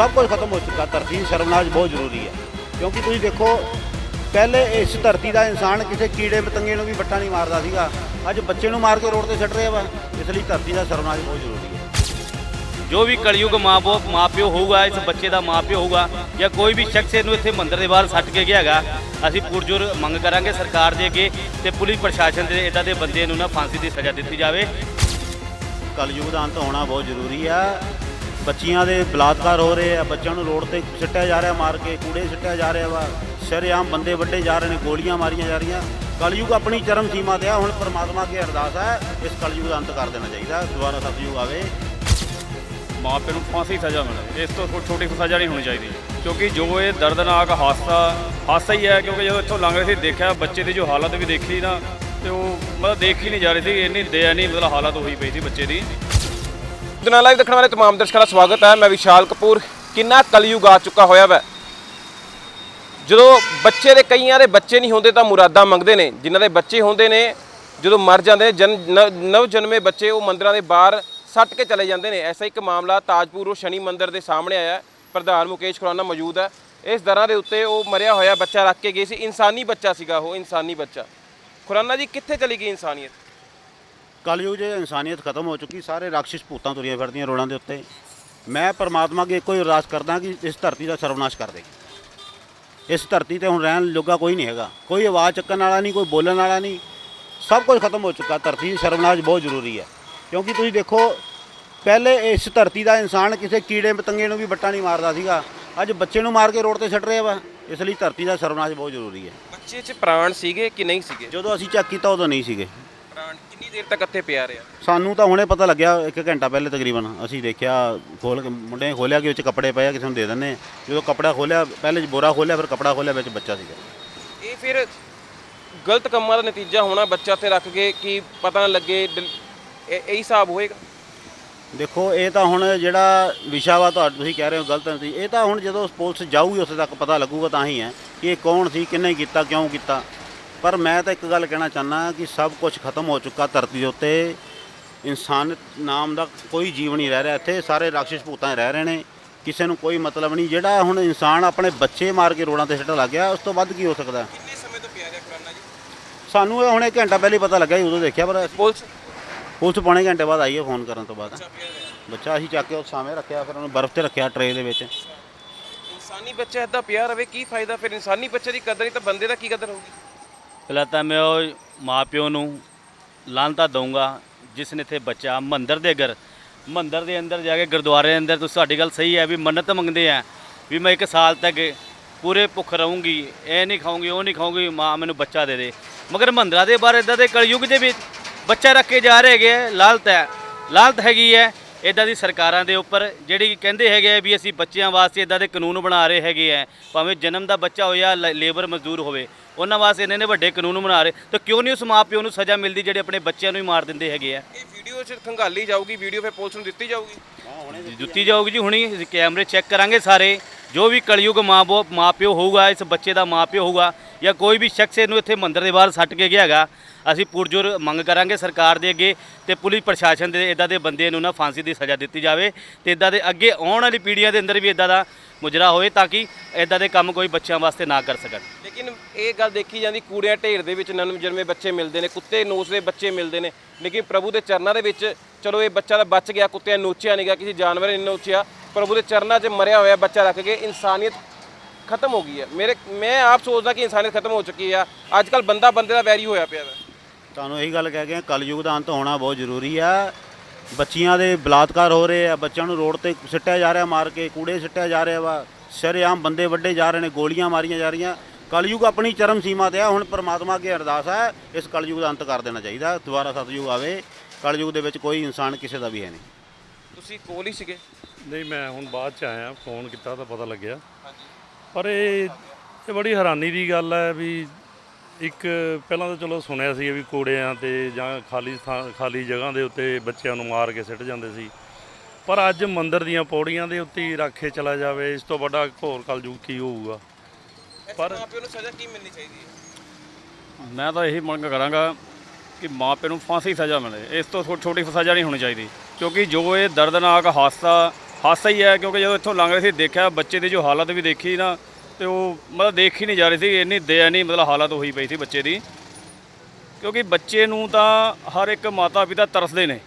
ਸਭ ਕੁਝ ਖਤਮ ਹੋ ਚੁੱਕਾ ਧਰਤੀ ਦੀ ਸਰਵਨਾਸ਼ ਬਹੁਤ ਜ਼ਰੂਰੀ ਹੈ। ਕਿਉਂਕਿ ਤੁਸੀਂ ਦੇਖੋ ਪਹਿਲੇ ਇਸ ਧਰਤੀ ਦਾ ਇਨਸਾਨ ਕਿਸੇ ਕੀੜੇ ਪਤੰਗੇ ਨੂੰ ਵੀ ਵੱਟਾ ਨਹੀਂ ਮਾਰਦਾ ਸੀਗਾ। ਅੱਜ ਬੱਚੇ ਨੂੰ ਮਾਰ ਕੇ ਰੋਡ ਤੇ ਛੱਡ ਰਿਹਾ ਵਾ ਇਸ ਲਈ ਧਰਤੀ ਦਾ ਸਰਵਨਾਸ਼ ਬਹੁਤ ਜ਼ਰੂਰੀ ਹੈ। ਜੋ ਵੀ ਕਲਯੁਗ ਮਾਂ ਬਾਪ ਮਾਪਿਓ ਹੋਊਗਾ ਇਸ ਬੱਚੇ ਦਾ ਮਾਪਿਓ ਹੋਊਗਾ ਜਾਂ ਕੋਈ ਵੀ ਸ਼ਖਸ ਇਹਨੂੰ ਇੱਥੇ ਮੰਦਿਰ ਦੇ ਬਾਹਰ ਸੱਟ ਕੇ ਗਿਆ ਹੈਗਾ ਅਸੀਂ ਪੁਰਜੋਰ ਮੰਗ ਕਰਾਂਗੇ ਸਰਕਾਰ ਦੇ ਅੱਗੇ ਤੇ ਪੁਲਿਸ ਪ੍ਰਸ਼ਾਸਨ ਦੇ ਇਦਾਂ ਦੇ ਬੰਦੇ ਨੂੰ ਨਾ ਫਾਂਸੀ ਦੀ ਸਜ਼ਾ ਦਿੱਤੀ ਜਾਵੇ। ਕਲਯੁਗ ਦਾ ਅੰਤ ਹੋਣਾ ਬਹੁਤ ਜ਼ਰੂਰੀ ਆ। ਬੱਚੀਆਂ ਦੇ ਬਲਾਤਕਾਰ ਹੋ ਰਹੇ ਆ, ਬੱਚਿਆਂ ਨੂੰ ਰੋਡ ਤੇ ਸਿੱਟਿਆ ਜਾ ਰਿਹਾ, ਮਾਰ ਕੇ ਕੂੜੇ ਸਿੱਟਿਆ ਜਾ ਰਿਹਾ ਵਾ ਸ਼ਰੇਆਮ ਬੰਦੇ ਵੱਡੇ ਜਾ ਰਹੇ ਨੇ, ਗੋਲੀਆਂ ਮਾਰੀਆਂ ਜਾ ਰਹੀਆਂ। ਕਲਯੁਗ ਆਪਣੀ ਚਰਮ ਸੀਮਾ ਤੇ ਆ, ਹੁਣ ਪਰਮਾਤਮਾ ਕੀ ਅਰਦਾਸ ਹੈ, ਇਸ ਕਲਯੁਗ ਦਾ ਅੰਤ ਕਰ ਦੇਣਾ ਚਾਹੀਦਾ, ਦੁਬਾਰਾ ਸਤਯੁਗ ਆਵੇ। ਮਾਪੇ ਨੂੰ ਫਾਂਸੀ ਸਜ਼ਾ ਮਿਲੇ, ਇਸ ਤੋਂ ਛੋ- ਛੋਟੀ ਸਜ਼ਾ ਨਹੀਂ ਹੋਣੀ ਚਾਹੀਦੀ, ਕਿਉਂਕਿ ਜੋ ਇਹ ਦਰਦਨਾਕ ਹਾਦਸਾ ਹਾਦਸਾ ਹੀ ਹੈ, ਕਿਉਂਕਿ ਜਦੋਂ ਇੱਥੋਂ ਲੰਘ ਰਹੇ ਸੀ, ਦੇਖਿਆ ਬੱਚੇ ਦੀ ਜੋ ਹਾਲਤ ਵੀ ਦੇਖੀ ਨਾ, ਤੇ ਉਹ ਮਤਲਬ ਦੇਖ ਹੀ ਨਹੀਂ ਜਾ ਰਹੀ ਸੀ, ਇੰਨੀ ਦਇਆ ਮਤਲਬ ਹਾਲਤ ਹੋਈ ਪਈ ਸੀ ਬੱਚੇ ਦੀ। ਦੁਨੀਆ ਲਾਈਵ ਦੇਖਣ ਵਾਲੇ ਤਮਾਮ ਦਰਸ਼ਕਾਂ ਦਾ ਸਵਾਗਤ ਹੈ। ਮੈਂ ਵਿਸ਼ਾਲ ਕਪੂਰ। ਕਿੰਨਾ ਕਲਯੁਗ ਆ ਚੁੱਕਾ ਹੋਇਆ ਵੈ। ਜਦੋਂ ਬੱਚੇ ਦੇ ਕਈਆਂ ਦੇ ਬੱਚੇ ਨਹੀਂ ਹੁੰਦੇ ਤਾਂ ਮੁਰਾਦਾਂ ਮੰਗਦੇ ਨੇ। ਜਿਨ੍ਹਾਂ ਦੇ ਬੱਚੇ ਹੁੰਦੇ ਨੇ, ਜਦੋਂ ਮਰ ਜਾਂਦੇ ਨੇ, ਜਨ ਨ- ਨਵ ਜਨਮੇ ਬੱਚੇ ਉਹ ਮੰਦਰਾਂ ਦੇ ਬਾਹਰ ਸੱਟ ਕੇ ਚਲੇ ਜਾਂਦੇ ਨੇ। ਐਸਾ ਇੱਕ ਮਾਮਲਾ ਤਾਜਪੁਰ ਸ਼ਨੀ ਮੰਦਿਰ ਦੇ ਸਾਹਮਣੇ ਆਇਆ ਪ੍ਰਧਾਨ ਮੁਕੇਸ਼ ਖੁਰਾਨਾ ਮੌਜੂਦ ਹੈ। ਇਸ ਦਰਾਂ ਦੇ ਉੱਤੇ ਉਹ ਮਰਿਆ ਹੋਇਆ ਬੱਚਾ ਰੱਖ ਕੇ ਗਏ ਸੀ। ਇਨਸਾਨੀ ਬੱਚਾ ਸੀਗਾ ਉਹ, ਇਨਸਾਨੀ ਬੱਚਾ। ਖੁਰਾਨਾ ਜੀ, ਕਿੱਥੇ ਚਲੀ ਗਈ ਇਨਸਾਨੀਅਤ? ਕਲਯੁਗ 'ਚ ਇਨਸਾਨੀਅਤ ਖਤਮ ਹੋ ਚੁੱਕੀ ਸਾਰੇ ਰਾਖਸ਼ ਭੂਤਾਂ ਤੁਰੀਆਂ ਫਿਰਦੀਆਂ ਰੋਡਾਂ ਦੇ ਉੱਤੇ। ਮੈਂ ਪਰਮਾਤਮਾ ਅੱਗੇ ਇੱਕੋ ਹੀ ਅਰਦਾਸ ਕਰਦਾ ਕਿ ਇਸ ਧਰਤੀ ਦਾ ਸਰਵਨਾਸ਼ ਕਰ ਦੇ। ਇਸ ਧਰਤੀ ਤੇ ਹੁਣ ਰਹਿਣ ਜੋਗਾ ਕੋਈ ਨਹੀਂ ਹੈਗਾ। ਕੋਈ ਆਵਾਜ਼ ਚੱਕਣ ਵਾਲਾ ਨਹੀਂ ਕੋਈ ਬੋਲਣ ਵਾਲਾ ਨਹੀਂ। ਸਭ ਕੁਝ ਖਤਮ ਹੋ ਚੁੱਕਾ। ਧਰਤੀ ਦੀ ਸਰਵਨਾਸ਼ ਬਹੁਤ ਜ਼ਰੂਰੀ ਹੈ। ਕਿਉਂਕਿ ਤੁਸੀਂ ਦੇਖੋ ਪਹਿਲੇ ਇਸ ਧਰਤੀ ਦਾ ਇਨਸਾਨ ਕਿਸੇ ਕੀੜੇ ਪਤੰਗੇ ਨੂੰ ਵੀ ਵੱਟਾ ਨਹੀਂ ਮਾਰਦਾ ਸੀਗਾ। ਅੱਜ ਬੱਚੇ ਨੂੰ ਮਾਰ ਕੇ ਰੋਡ ਤੇ ਛੱਡ ਰਿਹਾ ਵਾ। ਇਸ ਲਈ ਧਰਤੀ ਦਾ ਸਰਵਨਾਸ਼ ਬਹੁਤ ਜ਼ਰੂਰੀ ਹੈ। ਬੱਚੇ 'ਚ ਪ੍ਰਾਣ ਸੀਗੇ ਕਿ ਨਹੀਂ ਸੀਗੇ? ਜਦੋਂ ਅਸੀਂ ਚੈੱਕ ਕੀਤਾ ਉਦੋਂ ਨਹੀਂ ਸੀਗੇ। ਪ੍ਰਾਣ ਕਿੰਨੀ ਦੇਰ ਤੱਕ ਇੱਥੇ ਪਿਆ ਰਿਹਾ? ਸਾਨੂੰ ਤਾਂ ਹੁਣੇ ਪਤਾ ਲੱਗਿਆ ਇੱਕ ਘੰਟਾ ਪਹਿਲੇ ਤਕਰੀਬਨ ਅਸੀਂ ਦੇਖਿਆ ਖੋਲ ਕੇ ਮੁੰਡੇ ਨੇ ਖੋਲਿਆ ਕਿ ਵਿੱਚ ਕੱਪੜੇ ਪਏ ਆ ਕਿਸੇ ਨੂੰ ਦੇ ਦਿੰਦੇ ਜਦੋਂ ਕੱਪੜਾ ਖੋਲਿਆ ਪਹਿਲੇ ਬੋਰਾ ਖੋਲਿਆ ਫਿਰ ਕੱਪੜਾ ਖੋਲਿਆ ਵਿੱਚ ਬੱਚਾ ਸੀਗਾ। ਇਹ ਫਿਰ ਗਲਤ ਕੰਮਾਂ ਦਾ ਨਤੀਜਾ ਹੋਣਾ ਬੱਚਾ ਤੇ ਰੱਖ ਕੇ ਕਿ ਪਤਾ ਨਾ ਲੱਗੇ ਦਿਲ- ਇਹ ਇਹ ਹਿਸਾਬ ਹੋਏਗਾ? ਦੇਖੋ ਇਹ ਤਾਂ ਹੁਣ ਜਿਹੜਾ ਵਿਸ਼ਾ ਵਾ ਤੁਹਾਡਾ ਤੁਸੀਂ ਕਹਿ ਰਹੇ ਹੋ ਗਲਤ ਨਹੀਂ ਇਹ ਤਾਂ ਹੁਣ ਜਦੋਂ ਪੁਲਿਸ ਜਾਊਗੀ ਉੱਥੇ ਤੱਕ ਪਤਾ ਲੱਗੂਗਾ ਤਾਂ ਹੀ ਹੈ ਕਿ ਇਹ ਕੌਣ ਸੀ ਕਿੰਨੇ ਕੀਤਾ ਕਿਉਂ ਕੀਤਾ। ਪਰ ਮੈਂ ਤਾਂ ਇੱਕ ਗੱਲ ਕਹਿਣਾ ਚਾਹੁੰਦਾ ਕਿ ਸਭ ਕੁਝ ਖਤਮ ਹੋ ਚੁੱਕਾ ਧਰਤੀ ਦੇ ਉੱਤੇ। ਇਨਸਾਨ ਨਾਮ ਦਾ ਕੋਈ ਜੀਵ ਨਹੀਂ ਰਹਿ ਰਿਹਾ ਇੱਥੇ ਸਾਰੇ ਰਾਖਸ਼ ਭੂਤਾਂ ਰਹਿ ਰਹੇ ਨੇ। ਕਿਸੇ ਨੂੰ ਕੋਈ ਮਤਲਬ ਨਹੀਂ। ਜਿਹੜਾ ਹੁਣ ਇਨਸਾਨ ਆਪਣੇ ਬੱਚੇ ਮਾਰ ਕੇ ਰੋਡਾਂ ਤੇ ਸਿੱਟਣ ਲੱਗ ਗਿਆ ਉਸ ਤੋਂ ਵੱਧ ਕੀ ਹੋ ਸਕਦਾ? ਕਿੰਨੇ ਸਮੇਂ ਤੋਂ ਪਿਆ ਰਿਹਾ ਖੁਰਾਨਾ ਜੀ? ਸਾਨੂੰ ਇਹ ਹੁਣ ਇੱਕ ਘੰਟਾ ਪਹਿਲੇ ਪਤਾ ਲੱਗਾ ਸੀ, ਉਦੋਂ ਦੇਖਿਆ ਪਰ ਪੁਲਿਸ? ਪੁਲਿਸ ਪੌਣੇ ਘੰਟੇ ਬਾਅਦ ਆਈ ਹੈ ਫੋਨ ਕਰਨ ਤੋਂ ਬਾਅਦ। ਬੱਚਾ ਅਸੀਂ ਚੱਕ ਕੇ ਉਹ ਸਾਹਮਣੇ ਰੱਖਿਆ ਫਿਰ ਉਹਨੂੰ ਬਰਫ਼ ਤੇ ਰੱਖਿਆ ਟਰੇ ਦੇ ਵਿੱਚ। ਇਨਸਾਨੀ ਬੱਚਾ ਇਦਾਂ ਪਿਆ ਰਵੇ ਕੀ ਫਾਇਦਾ? ਫਿਰ ਇਨਸਾਨੀ ਬੱਚੇ ਦੀ ਕਦਰ ਨਹੀਂ ਤਾਂ ਬੰਦੇ ਦਾ ਕੀ ਕਦਰ ਹੋਊਗੀ? ਪਹਿਲਾਂ ਤਾਂ ਮੈਂ ਉਹ ਮਾਪਿਓ ਨੂੰ ਲਾਂਤਾ ਦਊਂਗਾ, ਜਿਸ ਨੇ ਇੱਥੇ ਬੱਚਾ ਮੰਦਰ ਦੇ ਅਗਰ ਮੰਦਰ ਦੇ ਅੰਦਰ ਜਾ ਕੇ ਗੁਰਦੁਆਰੇ ਦੇ ਅੰਦਰ ਤੁਸੀਂ ਸਾਡੀ ਗੱਲ ਸਹੀ ਹੈ ਵੀ ਮੰਨਤ ਮੰਗਦੇ ਆ ਵੀ ਮੈਂ ਇੱਕ ਸਾਲ ਤੱਕ ਪੂਰੇ ਭੁੱਖ ਰਹੂੰਗੀ, ਇਹ ਨਹੀਂ ਖਾਊਂਗੀ, ਉਹ ਨਹੀਂ ਖਾਊਂਗੀ, ਮਾਂ ਮੈਨੂੰ ਬੱਚਾ ਦੇ ਦੇ। ਮਗਰ ਮੰਦਿਰਾਂ ਦੇ ਬਾਰੇ ਇਦਾਂ ਦੇ ਕਲਯੁਗ ਦੇ ਵਿੱਚ ਬੱਚਾ ਰੱਖ ਕੇ ਜਾ ਰਹੇ ਹੈਗੇ ਲਾਲਤ ਹੈ। ਲਾਲਤ ਹੈਗੀ ਹੈ। ਇਦਾਂ ਦੀ ਸਰਕਾਰਾਂ ਦੇ ਉੱਪਰ ਜਿਹੜੀ ਕਹਿੰਦੇ ਹੈਗੇ ਆ ਵੀ ਅਸੀਂ ਬੱਚਿਆਂ ਵਾਸਤੇ ਇਦਾਂ ਦੇ ਕਾਨੂੰਨ ਬਣਾ ਰਹੇ ਹੈਗੇ ਆ ਭਾਵੇਂ ਜਨਮ ਦਾ ਬੱਚਾ ਹੋਇਆ ਜਾਂ ਲੇਬਰ ਮਜ਼ਦੂਰ ਹੋਵੇ ਉਹਨਾਂ ਵਾਸਤੇ ਇਹਨਾਂ ਨੇ ਵੱਡੇ ਕਾਨੂੰਨ ਬਣਾ ਰਹੇ ਤਾਂ ਕਿਉਂ ਨਹੀਂ ਉਸ ਮਾਪਿਓ ਨੂੰ ਸਜ਼ਾ ਮਿਲਦੀ ਜਿਹੜੇ ਆਪਣੇ ਬੱਚਿਆਂ ਨੂੰ ਹੀ ਮਾਰ ਦਿੰਦੇ ਹੈਗੇ ਆ? ਇਹ ਵੀਡੀਓ 'ਚ ਖੰਗਾਲੀ ਜਾਊਗੀ ਵੀਡੀਓ ਫਿਰ ਪੁਲਿਸ ਨੂੰ ਦਿੱਤੀ ਜਾਊਗੀ। ਜੁੱਤੀ ਜਾਊਗੀ ਜੀ ਹੁਣੀ ਕੈਮਰੇ ਚੈੱਕ ਕਰਾਂਗੇ ਸਾਰੇ ਜੋ ਵੀ ਕਲਯੁਗ ਮਾਪਿਓ ਹੋਊਗਾ ਇਸ ਬੱਚੇ ਦਾ ਮਾਪਿਓ ਹੋਊਗਾ ਜਾਂ ਕੋਈ ਵੀ ਸ਼ਖਸ ਇਹਨੂੰ ਇੱਥੇ ਮੰਦਿਰ ਦੇ ਬਾਹਰ ਸੱਟ ਕੇ ਗਿਆ ਹੈਗਾ, ਅਸੀਂ ਪੁਰਜੋਰ ਮੰਗ ਕਰਾਂਗੇ ਸਰਕਾਰ ਦੇ ਅੱਗੇ ਤੇ ਪੁਲਿਸ ਪ੍ਰਸ਼ਾਸਨ ਦੇ, ਇਦਾਂ ਦੇ ਬੰਦੇ ਨੂੰ ਨਾ ਫਾਂਸੀ ਦੀ ਸਜ਼ਾ ਦਿੱਤੀ ਜਾਵੇ ਤੇ ਇਦਾਂ ਦੇ ਅੱਗੇ ਆਉਣ ਵਾਲੀ ਪੀੜ੍ਹੀਆਂ ਦੇ ਅੰਦਰ ਵੀ ਇਦਾਂ ਦਾ ਮੁਜਰਾ ਹੋਵੇ ਤਾਂ ਕਿ ਇਦਾਂ ਦੇ ਕੰਮ ਕੋਈ ਬੱਚਿਆਂ ਵਾਸਤੇ ਨਾ ਕਰ ਸਕਣ। ਲੇਕਿਨ ਇਹ ਗੱਲ ਦੇਖੀ ਜਾਂਦੀ, ਕੂੜਿਆਂ ਢੇਰ ਦੇ ਵਿੱਚ ਨਨਮ ਜਨਮੇ ਬੱਚੇ ਮਿਲਦੇ ਨੇ, ਕੁੱਤੇ ਨੋਚਦੇ ਬੱਚੇ ਮਿਲਦੇ ਨੇ, ਲੇਕਿਨ ਪ੍ਰਭੂ ਦੇ ਚਰਨਾਂ ਦੇ ਵਿੱਚ ਚਲੋ ਇਹ ਬੱਚਾ ਤਾਂ ਬਚ ਗਿਆ, ਕੁੱਤਿਆਂ ਨੇ ਨੋਚਿਆ ਨਹੀਂ ਗਿਆ ਕਿਸੇ ਜਾਨਵਰ ਨੇ ਨਹੀਂ ਨੋਚਿਆ ਪ੍ਰਭੂ ਦੇ ਚਰਨਾਂ 'ਚ ਮਰਿਆ ਹੋਇਆ ਬੱਚਾ ਰੱਖ ਕੇ, ਇਨਸਾਨੀਅਤ ਖਤਮ ਹੋ ਗਈ ਹੈ। ਮੇਰੇ ਮੈਂ ਆਪ ਸੋਚਦਾ ਕਿ ਇਨਸਾਨੀਅਤ ਖਤਮ ਹੋ ਚੁੱਕੀ ਆ। ਅੱਜ ਕੱਲ ਬੰਦਾ ਬੰਦੇ ਦਾ ਵੈਰੀ ਹੋਇਆ ਪਿਆ ਤੁਹਾਨੂੰ ਇਹੀ ਗੱਲ ਕਹਿ ਗਏ ਕਲਯੁਗ ਦਾ ਅੰਤ ਹੋਣਾ ਬਹੁਤ ਜ਼ਰੂਰੀ ਆ। ਬੱਚੀਆਂ ਦੇ ਬਲਾਤਕਾਰ ਹੋ ਰਹੇ ਆ ਬੱਚਿਆਂ ਨੂੰ ਰੋਡ ਤੇ ਸਿੱਟਿਆ ਜਾ ਰਿਹਾ ਮਾਰ ਕੇ ਕੂੜੇ ਸਿੱਟਿਆ ਜਾ ਰਿਹਾ ਵਾ। ਸ਼ਰੇਆਮ ਬੰਦੇ ਵੱਡੇ ਜਾ ਰਹੇ ਨੇ ਗੋਲੀਆਂ ਮਾਰੀਆਂ ਜਾ ਰਹੀਆਂ। ਕਲਯੁਗ ਆਪਣੀ ਚਰਮ ਸੀਮਾ ਤੇ ਆ ਹੁਣ ਪਰਮਾਤਮਾ ਅੱਗੇ ਅਰਦਾਸ ਹੈ ਇਸ ਕਲਯੁਗ ਦਾ ਅੰਤ ਕਰ ਦੇਣਾ ਚਾਹੀਦਾ। ਦੁਬਾਰਾ ਸਤਯੁਗ ਆਵੇ ਕਲਯੁਗ ਦੇ ਵਿੱਚ ਕੋਈ ਇਨਸਾਨ ਕਿਸੇ ਦਾ ਵੀ ਹੈ ਨਹੀਂ। ਤੁਸੀਂ ਕੋਲ ਹੀ ਸੀਗੇ? ਨਹੀਂ ਮੈਂ ਹੁਣ ਬਾਅਦ ਚ ਆਇਆ ਫੋਨ ਕੀਤਾ ਤਾਂ ਪਤਾ ਲੱਗਿਆ। ਪਰ ਇਹ ਇਹ ਬੜੀ ਹੈਰਾਨੀ ਦੀ ਗੱਲ ਹੈ ਵੀ ਇੱਕ ਪਹਿਲਾਂ ਤਾਂ ਚਲੋ ਸੁਣਿਆ ਸੀ ਵੀ ਕੋੜਿਆਂ ਤੇ ਜਾਂ ਖਾਲੀ ਥਾਂ ਖਾਲੀ ਜਗ੍ਹਾ ਦੇ ਉੱਤੇ ਬੱਚਿਆਂ ਨੂੰ ਮਾਰ ਕੇ ਸਿੱਟ ਜਾਂਦੇ ਸੀ। ਪਰ ਅੱਜ ਮੰਦਿਰ ਦੀਆਂ ਪੌੜੀਆਂ ਦੇ ਉੱਤੇ ਹੀ ਰੱਖੇ ਚਲਾ ਜਾਵੇ ਇਸ ਤੋਂ ਵੱਡਾ ਘੋਰ ਕਲਯੁਗ ਕੀ ਹੋਊਗਾ? ਪਰ ਮਾਪਿਆਂ ਨੂੰ ਸਜ਼ਾ ਕੀ ਮਿਲਣੀ ਚਾਹੀਦੀ ਹੈ? ਮੈਂ ਤਾਂ ਇਹੀ ਮੰਗ ਕਰਾਂਗਾ ਕਿ ਮਾਪੇ ਨੂੰ ਫਾਂਸੀ ਸਜ਼ਾ ਮਿਲੇ। ਇਸ ਤੋਂ ਛੋ- ਛੋਟੀ ਸਜ਼ਾ ਨਹੀਂ ਹੋਣੀ ਚਾਹੀਦੀ ਕਿਉਂਕਿ ਜੋ ਇਹ ਦਰਦਨਾਕ ਹਾਦਸਾ ਹਾਸਾ ਹੀ ਹੈ ਕਿਉਂਕਿ ਜਦੋਂ ਇੱਥੋਂ ਲੰਘ ਰਹੇ ਸੀ, ਦੇਖਿਆ ਬੱਚੇ ਦੀ ਜੋ ਹਾਲਤ ਵੀ ਦੇਖੀ ਨਾ, ਤੇ ਉਹ ਮਤਲਬ ਦੇਖ ਹੀ ਨਹੀਂ ਜਾ ਰਹੀ ਸੀ, ਇੰਨੀ ਦਇਆਨੀ ਮਤਲਬ ਹਾਲਤ ਹੋਈ ਪਈ ਸੀ ਬੱਚੇ ਦੀ। ਕਿਉਂਕਿ ਬੱਚੇ ਨੂੰ ਤਾਂ ਹਰ ਇੱਕ ਮਾਤਾ ਪਿਤਾ ਤਰਸਦੇ ਨੇ,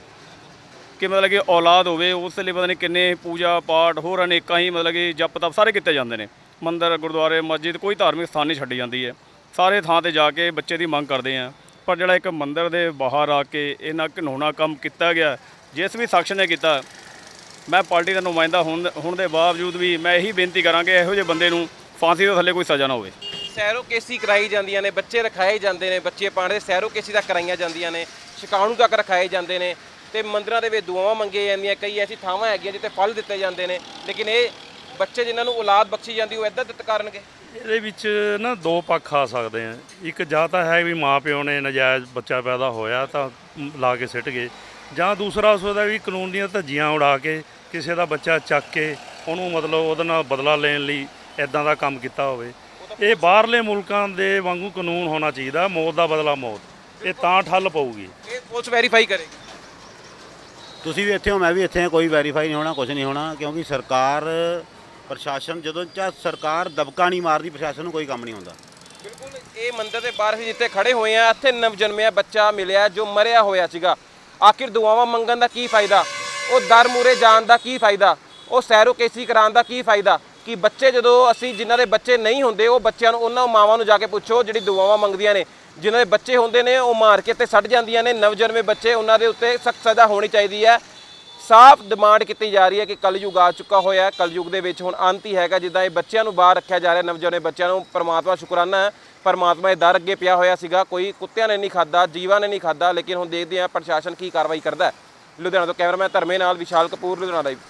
ਕਿ ਮਤਲਬ ਕਿ ਔਲਾਦ ਹੋਵੇ, ਉਸ ਲਈ ਪਤਾ ਨਹੀਂ ਕਿੰਨੇ ਪੂਜਾ ਪਾਠ, ਹੋਰ ਅਨੇਕਾਂ ਹੀ ਮਤਲਬ ਕਿ ਜਪ ਤਪ ਸਾਰੇ ਕੀਤੇ ਜਾਂਦੇ ਨੇ। ਮੰਦਰ, ਗੁਰਦੁਆਰੇ, ਮਸਜਿਦ, ਕੋਈ ਧਾਰਮਿਕ ਸਥਾਨ ਨਹੀਂ ਛੱਡੀ ਜਾਂਦੀ ਹੈ। ਸਾਰੇ ਥਾਂ ਤੇ ਜਾ ਕੇ ਬੱਚੇ ਦੀ ਮੰਗ ਕਰਦੇ ਆ। ਪਰ ਜਿਹੜਾ ਇੱਕ ਮੰਦਰ ਦੇ ਬਾਹਰ ਆ ਕੇ ਇਹਨਾਂ ਘਿਨਾਉਣਾ ਕੰਮ ਕੀਤਾ ਗਿਆ, ਜਿਸ ਵੀ ਸ਼ਖਸ ਨੇ ਕੀਤਾ ਮੈਂ ਪਾਰਟੀ ਦਾ ਨੁਮਾਇੰਦਾ ਹੋਣ ਹੋਣ ਦੇ ਬਾਵਜੂਦ ਵੀ ਮੈਂ ਇਹੀ ਬੇਨਤੀ ਕਰਾਂਗੇ ਇਹੋ ਜਿਹੇ ਬੰਦੇ ਨੂੰ ਫਾਂਸੀ ਤੋਂ ਥੱਲੇ ਕੋਈ ਸਜ਼ਾ ਨਾ ਹੋਵੇ। ਸੈਰੋ ਕੇਸੀ ਕਰਾਈ ਜਾਂਦੀਆਂ ਨੇ ਬੱਚੇ ਰਖਾਏ ਜਾਂਦੇ ਨੇ ਬੱਚੇ ਪਾਣੇ ਸੈਰੋ ਕੇਸੀ ਤੱਕ ਕਰਾਈਆਂ ਜਾਂਦੀਆਂ ਨੇ ਸ਼ਿਕਾਣੂ ਤੱਕ ਰਖਾਏ ਜਾਂਦੇ ਨੇ ਤੇ ਮੰਦਿਰਾਂ ਦੇ ਵਿੱਚ ਦੁਆਵਾਂ ਮੰਗੀਆਂ ਜਾਂਦੀਆਂ ਕਈ ਐਸੀ ਥਾਵਾਂ ਹੈਗੀਆਂ ਜਿੱਥੇ ਫਲ ਦਿੱਤੇ ਜਾਂਦੇ ਨੇ ਲੇਕਿਨ ਇਹ ਬੱਚੇ ਜਿਨ੍ਹਾਂ ਨੂੰ ਔਲਾਦ ਬਖਸ਼ੀ ਜਾਂਦੀ ਉਹ ਇਦਾਂ ਦਿੱਤ ਕਰਨਗੇ? ਇਹਦੇ ਵਿੱਚ ਨਾ ਦੋ ਪੱਖ ਆ ਸਕਦੇ ਆ। ਇੱਕ ਜਾਂ ਤਾਂ ਹੈ ਵੀ ਮਾਂ ਪਿਓ ਨੇ ਨਜਾਇਜ਼ ਬੱਚਾ ਪੈਦਾ ਹੋਇਆ ਤਾਂ ਲਾ ਕੇ ਸਿੱਟ ਗਏ। ਜਾਂ ਦੂਸਰਾ ਉਸ ਦਾ ਵੀ ਕਾਨੂੰਨ ਦੀਆਂ ਧੱਜੀਆਂ ਉਡਾ ਕੇ ਕਿਸੇ ਦਾ ਬੱਚਾ ਚੱਕ ਕੇ ਉਹਨੂੰ ਮਤਲਬ ਉਹਦੇ ਨਾਲ ਬਦਲਾ ਲੈਣ ਲਈ ਇਦਾਂ ਦਾ ਕੰਮ ਕੀਤਾ ਹੋਵੇ। ਇਹ ਬਾਹਰਲੇ ਮੁਲਕਾਂ ਦੇ ਵਾਂਗੂ ਕਾਨੂੰਨ ਹੋਣਾ ਚਾਹੀਦਾ ਮੌਤ ਦਾ ਬਦਲਾ ਮੌਤ। ਇਹ ਤਾਂ ਠੱਲ ਪਊਗੀ। ਇਹ ਪੁਲਿਸ ਵੈਰੀਫਾਈ ਕਰੇਗੀ। ਤੁਸੀਂ ਵੀ ਇੱਥੇ ਹੋ ਮੈਂ ਵੀ ਇੱਥੇ ਹਾਂ ਕੋਈ ਵੈਰੀਫਾਈ ਨਹੀਂ ਹੋਣਾ ਕੁਝ ਨਹੀਂ ਹੋਣਾ ਕਿਉਂਕਿ ਸਰਕਾਰ ਪ੍ਰਸ਼ਾਸਨ ਜਦੋਂ ਚਾ ਸਰਕਾਰ ਦਬਕਾ ਨਹੀਂ ਮਾਰਦੀ ਪ੍ਰਸ਼ਾਸਨ ਨੂੰ ਕੋਈ ਕੰਮ ਨਹੀਂ ਹੁੰਦਾ। ਬਿਲਕੁਲ ਇਹ ਮੰਦਿਰ ਦੇ ਬਾਹਰ ਜਿੱਥੇ ਖੜੇ ਹੋਏ ਆ ਇੱਥੇ ਨਵ ਜਨਮਿਆ ਬੱਚਾ ਮਿਲਿਆ ਜੋ ਮਰਿਆ ਹੋਇਆ ਸੀਗਾ। ਆਖਿਰ ਦੁਆਵਾਂ ਮੰਗਣ ਦਾ ਕੀ ਫਾਇਦਾ? ਉਹ ਦਰ ਮੂਰੇ ਜਾਣ ਦਾ ਕੀ ਫਾਇਦਾ? ਉਹ ਸੈਰੋ ਕੇਸੀ ਕਰਾਉਣ ਦਾ ਕੀ ਫਾਇਦਾ? ਕਿ ਬੱਚੇ ਜਦੋਂ ਅਸੀਂ ਜਿਨ੍ਹਾਂ ਦੇ ਬੱਚੇ ਨਹੀਂ ਹੁੰਦੇ, ਉਹ ਬੱਚਿਆਂ ਨੂੰ ਉਹਨਾਂ ਮਾਵਾਂ ਨੂੰ ਜਾ ਕੇ ਪੁੱਛੋ ਜਿਹੜੀ ਦੁਆਵਾਂ ਮੰਗਦੀਆਂ ਨੇ। ਜਿਨ੍ਹਾਂ ਦੇ ਬੱਚੇ ਹੁੰਦੇ ਨੇ, ਉਹ ਮਾਰ ਕੇ ਤੇ ਸੜ ਜਾਂਦੀਆਂ ਨੇ। ਨਵਜਨਮੇ ਬੱਚੇ ਉਹਨਾਂ ਦੇ ਉੱਤੇ ਸਖਤ ਸਜ਼ਾ ਹੋਣੀ ਚਾਹੀਦੀ ਹੈ। ਸਾਫ਼ ਡਿਮਾਂਡ ਕੀਤੀ ਜਾ ਰਹੀ ਹੈ ਕਿ ਕਲਯੁਗ ਆ ਚੁੱਕਾ ਹੋਇਆ ਹੈ। ਕਲਯੁਗ ਦੇ ਵਿੱਚ ਹੁਣ ਅੰਤ ਹੀ ਹੈਗਾ, ਜਿੱਦਾਂ ਇਹ ਬੱਚਿਆਂ ਨੂੰ ਬਾਹਰ ਰੱਖਿਆ ਜਾ ਰਿਹਾ ਨਵਜਨੇ ਬੱਚਿਆਂ ਨੂੰ ਪਰਮਾਤਮਾ ਸ਼ੁਕਰਾਨਾ ਹੈ। ਪਰਮਾਤਮਾ ਇਹ ਦਰ ਅੱਗੇ ਪਿਆ ਹੋਇਆ ਸੀਗਾ। ਕੋਈ ਕੁੱਤਿਆਂ ਨੇ ਨਹੀਂ ਖਾਦਾ ਜੀਵਾਂ ਨੇ ਨਹੀਂ ਖਾਦਾ ਲੇਕਿਨ ਹੁਣ ਦੇਖਦੇ ਹਾਂ ਪ੍ਰਸ਼ਾਸਨ ਕੀ ਕਾਰਵਾਈ ਕਰਦਾ ਹੈ। ਲੁਧਿਆਣਾ ਤੋਂ ਕੈਮਰਾਮੈਨ ਧਰਮੇ ਨਾਲ ਵਿਸ਼ਾਲ ਕਪੂਰ, ਲੁਧਿਆਣਾ ਲਾਈਵ